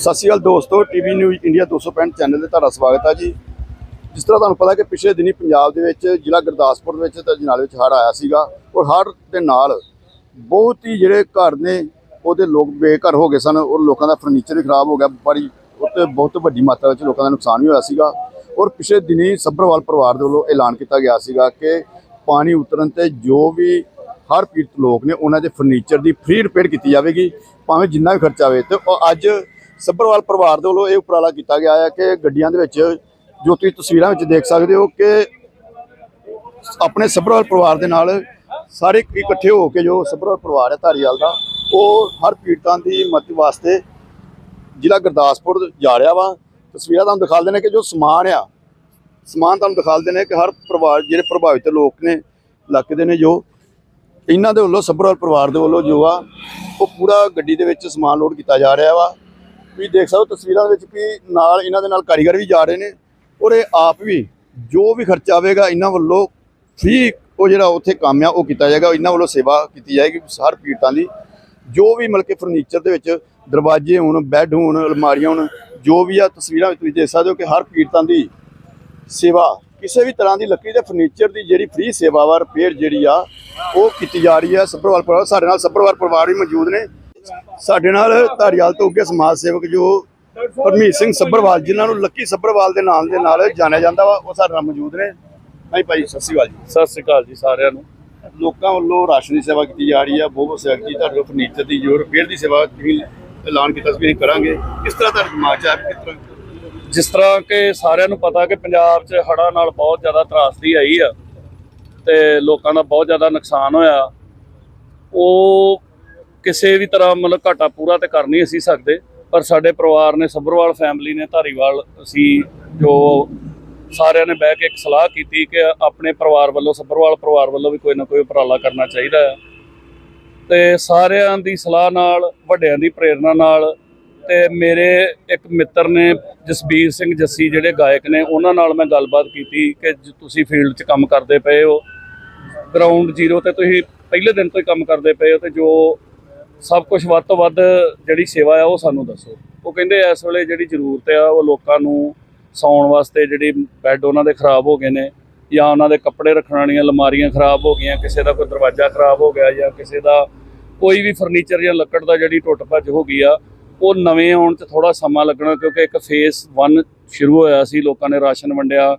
ਸਤਿ ਸ਼੍ਰੀ ਅਕਾਲ ਦੋਸਤੋ TV news India 265 channel ਤੇ ਤੁਹਾਡਾ ਸਵਾਗਤ ਹੈ ਜੀ। ਜਿਸ ਤਰ੍ਹਾਂ ਤੁਹਾਨੂੰ ਪਤਾ ਕਿ ਪਿਛਲੇ ਦਿਨੀ ਪੰਜਾਬ ਦੇ ਵਿੱਚ ਜ਼ਿਲ੍ਹਾ ਗੁਰਦਾਸਪੁਰ ਦੇ ਵਿੱਚ ਤੇ ਜਨਾਲੇ ਵਿੱਚ ਹੜ੍ਹ ਆਇਆ ਸੀਗਾ ਔਰ ਹੜ੍ਹ ਦੇ ਨਾਲ ਬਹੁਤ ਹੀ ਜਿਹੜੇ ਘਰ ਨੇ, ਉਹਦੇ ਲੋਕ ਬੇਘਰ ਹੋ ਗਏ ਸਨ ਔਰ ਲੋਕਾਂ ਦਾ ਫਰਨੀਚਰ ਵੀ ਖਰਾਬ ਹੋ ਗਿਆ। ਬੜੀ ਉੱਤੇ ਬਹੁਤ ਵੱਡੀ ਮਾਤਰਾ ਵਿੱਚ ਲੋਕਾਂ ਦਾ ਨੁਕਸਾਨ ਵੀ ਹੋਇਆ ਸੀਗਾ ਔਰ ਪਿਛਲੇ ਦਿਨੀ ਸੱਭਰਵਾਲ ਪਰਿਵਾਰ ਦੇ ਵੱਲੋਂ ਐਲਾਨ ਕੀਤਾ ਗਿਆ ਸੀਗਾ ਕਿ ਪਾਣੀ ਉਤਰਨ ਤੇ ਜੋ ਵੀ ਹਰ ਪੀੜਤ ਲੋਕ ਨੇ, ਉਹਨਾਂ ਦੇ ਫਰਨੀਚਰ ਦੀ ਫ੍ਰੀ ਰਿਪੇਅਰ ਕੀਤੀ ਜਾਵੇਗੀ, ਭਾਵੇਂ ਜਿੰਨਾ ਵੀ ਖਰਚਾ ਆਵੇ ਤੇ ਉਹ ਅੱਜ ਸੱਭਰਵਾਲ ਪਰਿਵਾਰ ਦੇ ਵੱਲੋਂ ਇਹ ਉਪਰਾਲਾ ਕੀਤਾ ਗਿਆ ਹੈ ਕਿ ਗੱਡੀਆਂ ਦੇ ਵਿੱਚ, ਜੋ ਤੁਸੀਂ ਤਸਵੀਰਾਂ ਵਿੱਚ ਦੇਖ ਸਕਦੇ ਹੋ ਕਿ ਆਪਣੇ ਸੱਭਰਵਾਲ ਪਰਿਵਾਰ ਦੇ ਨਾਲ ਸਾਰੇ ਇਕੱਠੇ ਹੋ ਕੇ ਜੋ ਸੱਭਰਵਾਲ ਪਰਿਵਾਰ ਹੈ ਧਾਰੀਵਾਲ ਦਾ, ਉਹ ਹਰ ਪੀੜਤਾਂ ਦੀ ਮਦਦ ਵਾਸਤੇ ਜ਼ਿਲ੍ਹਾ ਗੁਰਦਾਸਪੁਰ ਜਾ ਰਿਹਾ ਵਾ। ਤਸਵੀਰਾਂ ਤੁਹਾਨੂੰ ਦਿਖਾ ਦਿੰਦੇ ਨੇ ਕਿ ਜੋ ਸਮਾਨ ਆ, ਸਮਾਨ ਤੁਹਾਨੂੰ ਦਿਖਾ ਦਿੰਦੇ ਨੇ ਕਿ ਹਰ ਪਰਿਵਾਰ, ਜਿਹੜੇ ਪ੍ਰਭਾਵਿਤ ਲੋਕ ਨੇ ਇਲਾਕੇ ਦੇ ਨੇ ਜੋ ਇਹਨਾਂ ਦੇ ਵੱਲੋਂ ਸੱਭਰਵਾਲ ਪਰਿਵਾਰ ਦੇ ਵੱਲੋਂ ਜੋ ਆ, ਉਹ ਪੂਰਾ ਗੱਡੀ ਦੇ ਵਿੱਚ ਸਮਾਨ ਲੋਡ ਕੀਤਾ ਜਾ ਰਿਹਾ ਵਾ। ਵੀ ਦੇਖ ਸਕਦੇ ਹੋ ਤਸਵੀਰਾਂ ਦੇ ਵਿੱਚ ਵੀ ਨਾਲ ਇਹਨਾਂ ਦੇ ਨਾਲ ਕਾਰੀਗਰ ਵੀ ਜਾ ਰਹੇ ਨੇ ਔਰ ਇਹ ਆਪ ਵੀ ਜੋ ਵੀ ਖਰਚਾ ਆਵੇਗਾ ਇਹਨਾਂ ਵੱਲੋਂ ਫ੍ਰੀ ਉਹ ਜਿਹੜਾ ਉੱਥੇ ਕੰਮ ਆ, ਉਹ ਕੀਤਾ ਜਾਏਗਾ। ਇਹਨਾਂ ਵੱਲੋਂ ਸੇਵਾ ਕੀਤੀ ਜਾਏਗੀ ਹਰ ਪੀੜਤਾਂ ਦੀ। ਜੋ ਵੀ ਮਤਲਬ ਕਿ ਫਰਨੀਚਰ ਦੇ ਵਿੱਚ ਦਰਵਾਜ਼ੇ ਹੋਣ ਬੈੱਡ ਹੋਣ, ਅਲਮਾਰੀਆਂ ਹੋਣ, ਜੋ ਵੀ ਆ ਤਸਵੀਰਾਂ ਵਿੱਚ ਤੁਸੀਂ ਦੇਖ ਸਕਦੇ ਹੋ ਕਿ ਹਰ ਪੀੜਤਾਂ ਦੀ ਸੇਵਾ ਕਿਸੇ ਵੀ ਤਰ੍ਹਾਂ ਦੀ ਲੱਕੜੀ ਦੇ ਫਰਨੀਚਰ ਦੀ ਜਿਹੜੀ ਫ੍ਰੀ ਸੇਵਾ ਵਾ ਰਿਪੇਅਰ ਜਿਹੜੀ ਆ, ਉਹ ਕੀਤੀ ਜਾ ਰਹੀ ਹੈ ਸੱਭਰਵਾਲ ਪਰਿਵਾਰ ਸਾਡੇ ਨਾਲ ਸੱਭਰਵਾਲ ਪਰਿਵਾਰ ਵੀ ਮੌਜੂਦ ਨੇ। ਸਾਡੇ ਨਾਲ ਧਾਰੀਵਾਲ ਤੋਂ ਅੱਗੇ ਸਮਾਜ ਸੇਵਕ ਜੋ ਪਰਮੀਤ ਸਿੰਘ ਸੱਭਰਵਾਲ ਜਿਨ੍ਹਾਂ ਨੂੰ ਲੱਕੀ ਸੱਭਰਵਾਲ ਦੇ ਨਾਮ ਦੇ ਨਾਲ ਜਾਣਿਆ ਜਾਂਦਾ ਵਾ ਉਹ ਸਾਡੇ ਨਾਲ ਮੌਜੂਦ ਨੇ। ਹਾਂਜੀ ਭਾਈ ਸਤਿ ਸ਼੍ਰੀ ਅਕਾਲ ਜੀ। ਸਤਿ ਸ੍ਰੀ ਅਕਾਲ ਜੀ ਸਾਰਿਆਂ ਨੂੰ। ਲੋਕਾਂ ਵੱਲੋਂ ਰਾਸ਼ਨ ਦੀ ਸੇਵਾ ਕੀਤੀ ਜਾ ਰਹੀ ਹੈ ਬਹੁਤ ਬਹੁਤ ਸੇਵਕ ਜੀ ਤੁਹਾਡੇ ਫਰਨੀਚਰ ਦੀ ਜੋ ਰਿਪੇਅਰ ਦੀ ਸੇਵਾ ਤੁਸੀਂ ਐਲਾਨ ਕੀਤਾ ਸੀ ਕਰਾਂਗੇ। ਕਿਸ ਤਰ੍ਹਾਂ ਤੁਹਾਡੇ ਦਿਮਾਗ 'ਚ ਵੀ ਕਿਸ ਤਰ੍ਹਾਂ? ਜਿਸ ਤਰ੍ਹਾਂ ਕਿ ਸਾਰਿਆਂ ਨੂੰ ਪਤਾ ਕਿ ਪੰਜਾਬ 'ਚ ਹੜ੍ਹਾਂ ਨਾਲ ਬਹੁਤ ਜ਼ਿਆਦਾ ਤਰਾਸਦੀ ਆਈ ਆ ਤੇ ਲੋਕਾਂ ਦਾ ਬਹੁਤ ਜ਼ਿਆਦਾ ਨੁਕਸਾਨ ਹੋਇਆ। ਉਹ ਕਿਸੇ ਵੀ ਤਰ੍ਹਾਂ ਮਤਲਬ ਘਾਟਾ ਪੂਰਾ ਤੇ ਕਰ ਨਹੀਂ ਅਸੀਂ ਸਕਦੇ, ਪਰ ਸਾਡੇ ਪਰਿਵਾਰ ਨੇ, ਸੱਭਰਵਾਲ ਫੈਮਿਲੀ ਨੇ, ਧਾਰੀਵਾਲ, ਅਸੀਂ ਜੋ ਸਾਰਿਆਂ ਨੇ ਬਹਿ ਕੇ ਇੱਕ ਸਲਾਹ ਕੀਤੀ ਕਿ ਆਪਣੇ ਪਰਿਵਾਰ ਵੱਲੋਂ, ਸੱਭਰਵਾਲ ਪਰਿਵਾਰ ਵੱਲੋਂ ਵੀ ਕੋਈ ਨਾ ਕੋਈ ਉਪਰਾਲਾ ਕਰਨਾ ਚਾਹੀਦਾ ਹੈ ਤੇ ਸਾਰਿਆਂ ਦੀ ਸਲਾਹ ਨਾਲ, ਵੱਡਿਆਂ ਦੀ ਪ੍ਰੇਰਣਾ ਨਾਲ ਤੇ ਮੇਰੇ ਇੱਕ ਮਿੱਤਰ ਨੇ, ਜਸਬੀਰ ਸਿੰਘ ਜੱਸੀ ਜਿਹੜੇ ਗਾਇਕ ਨੇ, ਉਹਨਾਂ ਨਾਲ ਮੈਂ ਗੱਲਬਾਤ ਕੀਤੀ ਕਿ ਜ- ਤੁਸੀਂ ਫੀਲਡ 'ਚ ਕੰਮ ਕਰਦੇ ਪਏ ਹੋ। ਗਰਾਊਂਡ ਜ਼ੀਰੋ ਤੇ ਤੁਸੀਂ ਪਹਿਲੇ ਦਿਨ ਤੋਂ ਹੀ ਕੰਮ ਕਰਦੇ ਪਏ ਹੋ ਤੇ ਜੋ ਸਭ ਕੁਝ ਵੱਧ ਤੋਂ ਵੱਧ ਜਿਹੜੀ ਸੇਵਾ ਆ ਉਹ ਸਾਨੂੰ ਦੱਸੋ। ਉਹ ਕਹਿੰਦੇ ਇਸ ਵੇਲੇ ਜਿਹੜੀ ਜ਼ਰੂਰਤ ਆ, ਉਹ ਲੋਕਾਂ ਨੂੰ ਸੌਣ ਵਾਸਤੇ ਜਿਹੜੀ ਬੈੱਡ ਉਹਨਾਂ ਦੇ ਖਰਾਬ ਹੋ ਗਏ ਨੇ ਜਾਂ ਉਹਨਾਂ ਦੇ ਕੱਪੜੇ ਰੱਖਣ ਵਾਲੀਆਂ ਅਲਮਾਰੀਆਂ ਖਰਾਬ ਹੋ ਗਈਆਂ, ਕਿਸੇ ਦਾ ਕੋਈ ਦਰਵਾਜ਼ਾ ਖਰਾਬ ਹੋ ਗਿਆ ਜਾਂ ਕਿਸੇ ਦਾ ਕੋਈ ਵੀ ਫਰਨੀਚਰ ਜਾਂ ਲੱਕੜ ਦਾ ਜਿਹੜੀ ਟੁੱਟ ਭੱਜ ਹੋ ਗਈ ਆ, ਉਹ ਨਵੇਂ ਆਉਣ 'ਚ ਥੋੜਾ ਸਮਾਂ ਲੱਗਣਾ ਕਿਉਂਕਿ ਇੱਕ ਫੇਸ 1 ਸ਼ੁਰੂ ਹੋਇਆ ਸੀ, ਲੋਕਾਂ ਨੇ ਰਾਸ਼ਨ ਵੰਡਿਆ,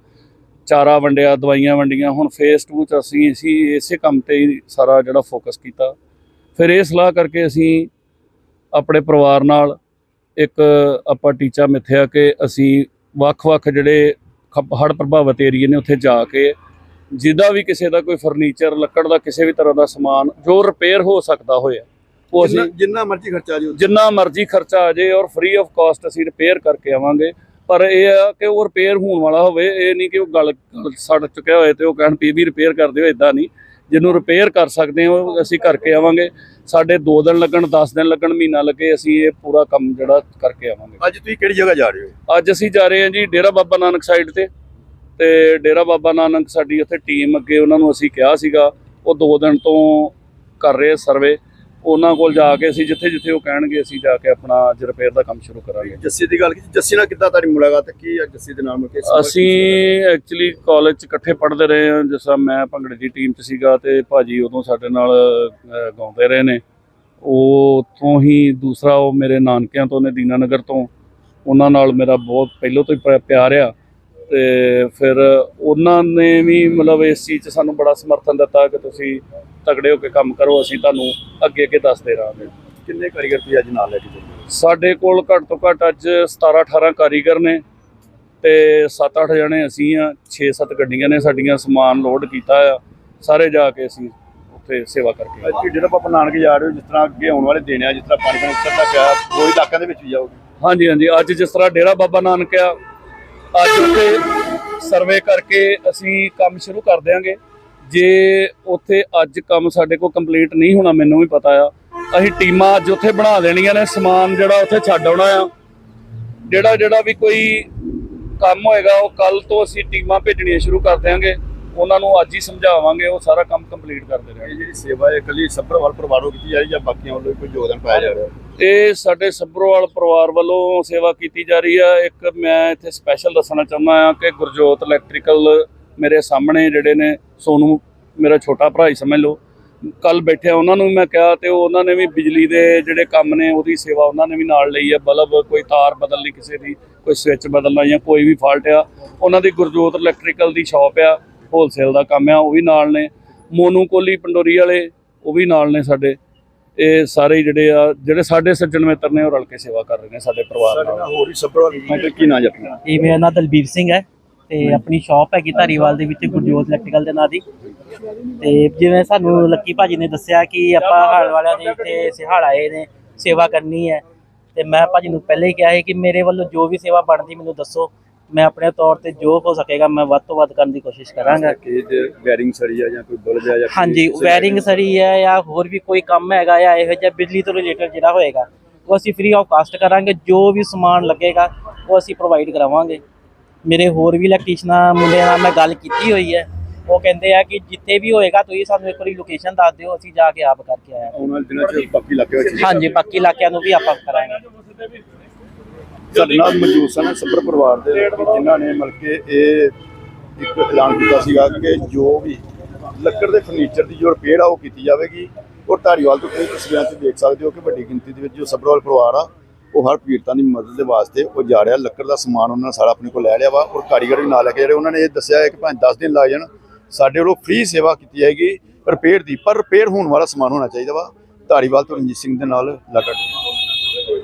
ਚਾਰਾ ਵੰਡਿਆ, ਦਵਾਈਆਂ ਵੰਡੀਆਂ, ਹੁਣ ਫੇਸ 2 ਚ ਅਸੀਂ ਇਸੇ ਕੰਮ ਤੇ ਹੀ ਸਾਰਾ ਜਿਹੜਾ ਫੋਕਸ ਕੀਤਾ। ਫਿਰ ਇਹ ਸਲਾਹ ਕਰਕੇ ਅਸੀਂ ਆਪਣੇ ਪਰਿਵਾਰ ਨਾਲ ਇੱਕ ਆਪਾਂ ਟੀਚਾ ਮਿੱਥਿਆ ਕਿ ਅਸੀਂ ਵੱਖ-ਵੱਖ ਜਿਹੜੇ ਹੜ੍ਹ ਪ੍ਰਭਾਵਿਤ ਏਰੀਏ ਨੇ ਉੱਥੇ ਜਾ ਕੇ ਜਿਹਦਾ ਵੀ ਕਿਸੇ ਦਾ ਕੋਈ ਫਰਨੀਚਰ ਲੱਕੜ ਦਾ ਕਿਸੇ ਵੀ ਤਰ੍ਹਾਂ ਦਾ ਸਮਾਨ ਜੋ ਰਿਪੇਅਰ ਹੋ ਸਕਦਾ ਹੋਇਆ ਉਹ ਅਸੀਂ ਜਿੰਨਾ ਮਰਜ਼ੀ ਖਰਚਾ ਜੀ ਜਿੰਨਾ ਮਰਜ਼ੀ ਖਰਚਾ ਆ ਜੇ ਔਰ ਫ੍ਰੀ ਆਫ ਕਾਸਟ ਅਸੀਂ ਰਿਪੇਅਰ ਕਰਕੇ ਆਵਾਂਗੇ। ਪਰ ਇਹ ਆ ਕਿ ਉਹ ਰਿਪੇਅਰ ਹੋਣ ਵਾਲਾ ਹੋਵੇ ਇਹ ਨਹੀਂ ਕਿ ਉਹ ਗਲ ਸੜ ਚੁੱਕਿਆ ਹੋਏ ਤੇ ਉਹ ਕਹਿਣ ਇਹ ਵੀ ਰਿਪੇਅਰ ਕਰ ਦਿਓ ਇਦਾਂ ਨਹੀਂ। ਜਿਹਨੂੰ ਰਿਪੇਅਰ ਕਰ ਸਕਦੇ ਹਾਂ ਉਹ ਅਸੀਂ ਕਰਕੇ ਆਵਾਂਗੇ। ਸਾਡੇ 2 ਦਿਨ ਲੱਗਣ 10 ਦਿਨ ਲੱਗਣ ਮਹੀਨਾ ਲੱਗੇ ਅਸੀਂ ਇਹ ਪੂਰਾ ਕੰਮ ਜਿਹੜਾ ਕਰਕੇ ਆਵਾਂਗੇ। ਅੱਜ ਤੁਸੀਂ ਕਿਹੜੀ ਜਗ੍ਹਾ ਜਾ ਰਹੇ ਹੋ? ਅੱਜ ਅਸੀਂ ਜਾ ਰਹੇ ਹਾਂ ਜੀ ਡੇਰਾ ਬਾਬਾ ਨਾਨਕ ਸਾਈਡ ਤੇ। ਤੇ ਡੇਰਾ ਬਾਬਾ ਨਾਨਕ ਸਾਡੀ ਉੱਥੇ ਟੀਮ ਅੱਗੇ ਉਹਨਾਂ ਨੂੰ ਅਸੀਂ ਕਿਹਾ ਸੀਗਾ ਉਹ 2 ਦਿਨ ਤੋਂ ਕਰ ਰਹੇ ਸਰਵੇ ਉਹਨਾਂ ਕੋਲ ਜਾ ਕੇ ਅਸੀਂ ਜਿੱਥੇ ਜਿੱਥੇ ਉਹ ਕਹਿਣਗੇ ਅਸੀਂ ਜਾ ਕੇ ਆਪਣਾ ਅੱਜ ਰਿਪੇਅਰ ਦਾ ਕੰਮ ਸ਼ੁਰੂ ਕਰਾਂਗੇ। ਜੱਸੀ ਦੀ ਗੱਲ ਕੀਤੀ। ਜੱਸੀ ਨਾਲ ਕਿੱਦਾਂ ਤੁਹਾਡੀ ਮੁਲਾਕਾਤ ਕੀ ਹੈ ਜੱਸੀ ਦੇ ਨਾਲ ਮਿਲ ਕੇ ਅਸੀਂ ਐਕਚੁਅਲੀ ਕਾਲਜ 'ਚ ਇਕੱਠੇ ਪੜ੍ਹਦੇ ਰਹੇ ਹਾਂ। ਜਿਸ ਤਰ੍ਹਾਂ ਮੈਂ ਭੰਗੜੇ ਦੀ ਟੀਮ 'ਚ ਸੀਗਾ ਤੇ ਭਾਜੀ ਉਦੋਂ ਸਾਡੇ ਨਾਲ ਗਾਉਂਦੇ ਰਹੇ ਨੇ। ਉਹ ਉੱਥੋਂ ਹੀ ਦੂਸਰਾ ਉਹ ਮੇਰੇ ਨਾਨਕਿਆਂ ਤੋਂ ਨੇ ਦੀਨਾਨਗਰ ਤੋਂ। ਉਹਨਾਂ ਨਾਲ ਮੇਰਾ ਬਹੁਤ ਪਹਿਲਾਂ ਤੋਂ ਹੀ ਪਿਆਰ ਆ। ਤੇ ਫਿਰ ਉਹਨਾਂ ਨੇ ਵੀ ਮਤਲਬ ਇਸ ਚੀਜ਼ 'ਚ ਸਾਨੂੰ ਬੜਾ ਸਮਰਥਨ ਦਿੱਤਾ ਕਿ ਤੁਸੀਂ ਤਗੜੇ ਹੋ ਕੇ ਕੰਮ ਕਰੋ ਅਸੀਂ ਤੁਹਾਨੂੰ ਅੱਗੇ ਅੱਗੇ ਦੱਸਦੇ ਰਹਾਂਗੇ। ਕਿੰਨੇ ਕਾਰੀਗਰ ਤੁਸੀਂ ਅੱਜ ਨਾਲ ਲੈ ਕੇ ਚੱਲੇ? ਸਾਡੇ ਕੋਲ ਘੱਟ ਤੋਂ ਘੱਟ ਅੱਜ 17 18 ਕਾਰੀਗਰ ਨੇ ਤੇ 7-8 ਜਣੇ ਅਸੀਂ ਆ 6-7 ਗੱਡੀਆਂ ਨੇ ਸਾਡੀਆਂ ਸਮਾਨ ਲੋਡ ਕੀਤਾ ਆ ਸਾਰੇ ਜਾ ਕੇ ਅਸੀਂ ਉੱਥੇ ਸੇਵਾ ਕਰਕੇ ਅੱਜ ਤੁਸੀਂ ਡੇਰਾ ਬਾਬਾ ਨਾਨਕ ਜਾ ਰਹੇ ਹੋ ਜਿਸ ਤਰ੍ਹਾਂ ਅੱਗੇ ਆਉਣ ਵਾਲੇ ਦਿਨ ਆ ਜਿਸ ਤਰ੍ਹਾਂ ਪਾਣੀ ਪਾਣੀ ਉੱਤਰਦਾ ਪਿਆ ਉਹ ਇਲਾਕਿਆਂ ਦੇ ਵਿੱਚ ਵੀ ਜਾਓਗੇ? ਹਾਂਜੀ ਹਾਂਜੀ ਅੱਜ ਜਿਸ ਤਰ੍ਹਾਂ ਡੇਰਾ ਬਾਬਾ ਨਾਨਕ ਆ ਅੱਜ ਉੱਥੇ ਸਰਵੇ ਕਰਕੇ ਅਸੀਂ ਕੰਮ ਸ਼ੁਰੂ ਕਰ ਦਿਆਂਗੇ। ਜੇ ਉੱਥੇ ਅੱਜ ਕੰਮ ਸਾਡੇ ਕੋਲ ਕੰਪਲੀਟ ਨਹੀਂ ਹੋਣਾ ਮੈਨੂੰ ਵੀ ਪਤਾ ਆ। ਅਸੀਂ ਟੀਮਾਂ ਅੱਜ ਉੱਥੇ ਬਣਾ ਦੇਣੀਆਂ ਨੇ ਸਮਾਨ ਜਿਹੜਾ ਉੱਥੇ ਛੱਡ ਆਉਣਾ ਆ। ਜਿਹੜਾ ਜਿਹੜਾ ਵੀ ਕੋਈ ਕੰਮ ਹੋਏਗਾ ਉਹ ਕੱਲ ਤੋਂ ਅਸੀਂ ਟੀਮਾਂ ਭੇਜਣੀਆਂ ਸ਼ੁਰੂ ਕਰ ਦਿਆਂਗੇ। ਉਹਨਾਂ ਨੂੰ ਅੱਜ ਹੀ ਸਮਝਾਵਾਂਗੇ ਉਹ ਸਾਰਾ ਕੰਮ ਕੰਪਲੀਟ ਕਰਦੇ ਰਹਿਣਗੇ। ਜਿਹੜੀ ਸੇਵਾ ਹੈ ਇਕੱਲੀ ਸੱਭਰਵਾਲ ਪਰਿਵਾਰ ਨੂੰ ਕੀਤੀ ਜਾ ਰਹੀ ਜਾਂ ਬਾਕੀਆਂ ਵੱਲੋਂ ਵੀ ਕੋਈ ਯੋਗਦਾਨ ਪਾਇਆ ਜਾ ਰਿਹਾ? ਇਹ ਸਾਡੇ ਸੱਭਰਵਾਲ ਪਰਿਵਾਰ ਵੱਲੋਂ ਸੇਵਾ ਕੀਤੀ ਜਾ ਰਹੀ ਆ। ਇੱਕ ਮੈਂ ਇੱਥੇ ਸਪੈਸ਼ਲ ਦੱਸਣਾ ਚਾਹੁੰਦਾ ਆ ਕਿ ਗੁਰਜੋਤ ਇਲੈਕਟ੍ਰੀਕਲ ਮੇਰੇ ਸਾਹਮਣੇ ਜਿਹੜੇ ਨੇ ਸੋਨੂ ਮੇਰਾ ਛੋਟਾ ਭਰਾ ਹੀ ਸਮਝ ਲਓ। ਕੱਲ ਬੈਠਿਆ ਉਹਨਾਂ ਨੂੰ ਵੀ ਮੈਂ ਕਿਹਾ ਤੇ ਉਹ ਉਹਨਾਂ ਨੇ ਵੀ ਬਿਜਲੀ ਦੇ ਜਿਹੜੇ ਕੰਮ ਨੇ ਉਹਦੀ ਸੇਵਾ ਉਹਨਾਂ ਨੇ ਵੀ ਨਾਲ ਲਈ ਆ। ਬਲਬ ਕੋਈ ਤਾਰ ਬਦਲਣੀ ਕਿਸੇ ਦੀ ਕੋਈ ਸਵਿੱਚ ਬਦਲਣਾ ਜਾਂ ਕੋਈ ਵੀ ਫਾਲਟ ਆ। ਉਹਨਾਂ ਦੀ ਗੁਰਜੋਤ ਇਲੈਕਟ੍ਰੀਕਲ ਦੀ ਸ਼ਾਪ ਆ ਹੋਲਸੇਲ ਦਾ ਕੰਮ ਆ ਉਹ ਵੀ ਨਾਲ ਨੇ। ਮੋਨੂ ਕੋਲੀ ਪੰਡੋਰੀ ਵਾਲੇ ਉਹ ਵੀ ਨਾਲ ਨੇ ਸਾਡੇ। ਇਹ ਸਾਰੇ ਹੀ ਜਿਹੜੇ ਆ ਜਿਹੜੇ ਸਾਡੇ ਸੱਜਣ ਮਿੱਤਰ ਨੇ ਉਹ ਰਲ ਕੇ ਸੇਵਾ ਕਰ ਰਹੇ ਨੇ ਸਾਡੇ ਪਰਿਵਾਰ ਸਾਡੇ ਨਾਲ ਹੋਰ ਵੀ ਸੱਭਰਵਾਲ ਮੈਂ ਕੀ ਨਾਂ ਜਪਣਾ ਇਹ ਮੇਰਾ ਨਾਮ ਦਲਬੀਰ ਸਿੰਘ ਹੈ। ਤੇ ਆਪਣੀ ਸ਼ਾਪ ਹੈਗੀ ਧਾਰੀਵਾਲ ਦੇ ਵਿੱਚ ਗੁਰਜੋਤ ਇਲੈਕਟ੍ਰੀਕਲ ਦੇ ਨਾਂ ਦੀ। ਤੇ ਜਿਵੇਂ ਸਾਨੂੰ ਲੱਕੀ ਭਾਜੀ ਨੇ ਦੱਸਿਆ ਕਿ ਆਪਾਂ ਹਾਲ ਵਾਲਿਆਂ ਦੇ ਇੱਥੇ ਸਿਹਾੜ ਆਏ ਨੇ ਸੇਵਾ ਕਰਨੀ ਹੈ। ਤੇ ਮੈਂ ਭਾਜੀ ਨੂੰ ਪਹਿਲੇ ਹੀ ਕਿਹਾ ਸੀ ਕਿ ਮੇਰੇ ਵੱਲੋਂ ਜੋ ਵੀ ਸੇਵਾ ਬਣਦੀ ਮੈਨੂੰ ਦੱਸੋ। ਮੈਂ ਆਪਣੇ ਤੌਰ ਤੇ ਜੋ ਹੋ ਸਕੇਗਾ ਮੈਂ ਵੱਧ ਤੋਂ ਵੱਧ ਕਰਨ ਦੀ ਕੋਸ਼ਿਸ਼ ਕਰਾਂਗਾ। ਕਿ ਜੇ ਵੈਰਿੰਗ ਸੜੀ ਆ ਜਾਂ ਕੋਈ ਬਲਬ ਆ ਜਾਂ ਹਾਂਜੀ ਸਹੀ ਵਾਇਰਿੰਗ ਸਰੀ ਹੈ ਜਾਂ ਹੋਰ ਵੀ ਕੋਈ ਕੰਮ ਹੈਗਾ ਜਾਂ ਇਹੋ ਜਿਹਾ ਬਿਜਲੀ ਤੋਂ ਰਿਲੇਟਡ ਜਿਹੜਾ ਹੋਏਗਾ ਉਹ ਅਸੀਂ ਫ੍ਰੀ ਆਫ ਕਾਸਟ ਕਰਾਂਗੇ। ਜੋ ਵੀ ਸਮਾਨ ਲੱਗੇਗਾ ਉਹ ਅਸੀਂ ਪ੍ਰੋਵਾਈਡ ਕਰਾਵਾਂਗੇ। ਮੇਰੇ ਹੋਰ ਵੀ ਇਲੈਕਟ੍ਰੀਸ਼ਨਾਂ ਮੁੰਡਿਆਂ ਨਾਲ ਮੈਂ ਗੱਲ ਕੀਤੀ ਹੋਈ ਹੈ। ਉਹ ਕਹਿੰਦੇ ਆ ਕਿ ਜਿੱਥੇ ਵੀ ਹੋਏਗਾ ਤੁਸੀਂ ਸਾਨੂੰ ਇੱਕ ਵਾਰੀ ਲੋਕੇਸ਼ਨ ਦੱਸ ਦਿਓ ਅਸੀਂ ਜਾ ਕੇ ਆਪ ਕਰਕੇ ਆਇਆ। ਆਉਣ ਵਾਲੇ ਦਿਨਾਂ 'ਚ ਬਾਕੀ ਇਲਾਕੇ ਵਿੱਚ ਹਾਂਜੀ ਬਾਕੀ ਇਲਾਕਿਆਂ ਨੂੰ ਵੀ ਆਪਾਂ ਕਰਾਂਗੇ। ਸਾਡੇ ਨਾਲ ਮੌਜੂਦ ਸਨ ਸੱਭਰ ਪਰਿਵਾਰ ਦੇ ਜਿਨ੍ਹਾਂ ਨੇ ਮਤਲਬ ਕਿ ਇਹ ਇੱਕ ਐਲਾਨ ਕੀਤਾ ਸੀਗਾ ਕਿ ਜੋ ਵੀ ਲੱਕੜ ਦੇ ਫਰਨੀਚਰ ਦੀ ਜੋ ਰਿਪੇਅਰ ਆ ਉਹ ਕੀਤੀ ਜਾਵੇਗੀ। ਔਰ ਧਾਰੀਵਾਲ ਤੋਂ ਕਈ ਤਸਵੀਰਾਂ 'ਚ ਦੇਖ ਸਕਦੇ ਹੋ ਕਿ ਵੱਡੀ ਗਿਣਤੀ ਦੇ ਵਿੱਚ ਜੋ ਸੱਭਰਵਾਲ ਪਰਿਵਾਰ ਆ ਉਹ ਹਰ ਪੀੜਤਾਂ ਦੀ ਮਦਦ ਦੇ ਵਾਸਤੇ ਉਹ ਜਾ ਰਿਹਾ, ਲੱਕੜ ਦਾ ਸਮਾਨ ਉਹਨਾਂ ਨੇ ਸਾਰਾ ਆਪਣੇ ਕੋਲ ਲੈ ਲਿਆ ਵਾ ਔਰ ਕਾਰੀਗਰ ਵੀ ਨਾਲ ਲੈ ਕੇ ਜਿਹੜੇ ਉਹਨਾਂ ਨੇ ਇਹ ਦੱਸਿਆ ਹੈ ਕਿ ਭਾਵੇਂ 10 ਦਿਨ ਲੱਗ ਜਾਣ, ਸਾਡੇ ਵੱਲੋਂ ਫ੍ਰੀ ਸੇਵਾ ਕੀਤੀ ਜਾਏਗੀ ਰਿਪੇਅਰ ਦੀ, ਪਰ ਰਿਪੇਅਰ ਹੋਣ ਵਾਲਾ ਸਮਾਨ ਹੋਣਾ ਚਾਹੀਦਾ ਵਾ। ਧਾਰੀਵਾਲ ਤੋਂ ਰਣਜੀਤ ਸਿੰਘ ਦੇ ਨਾਲ ਲਗਾਤਾਰ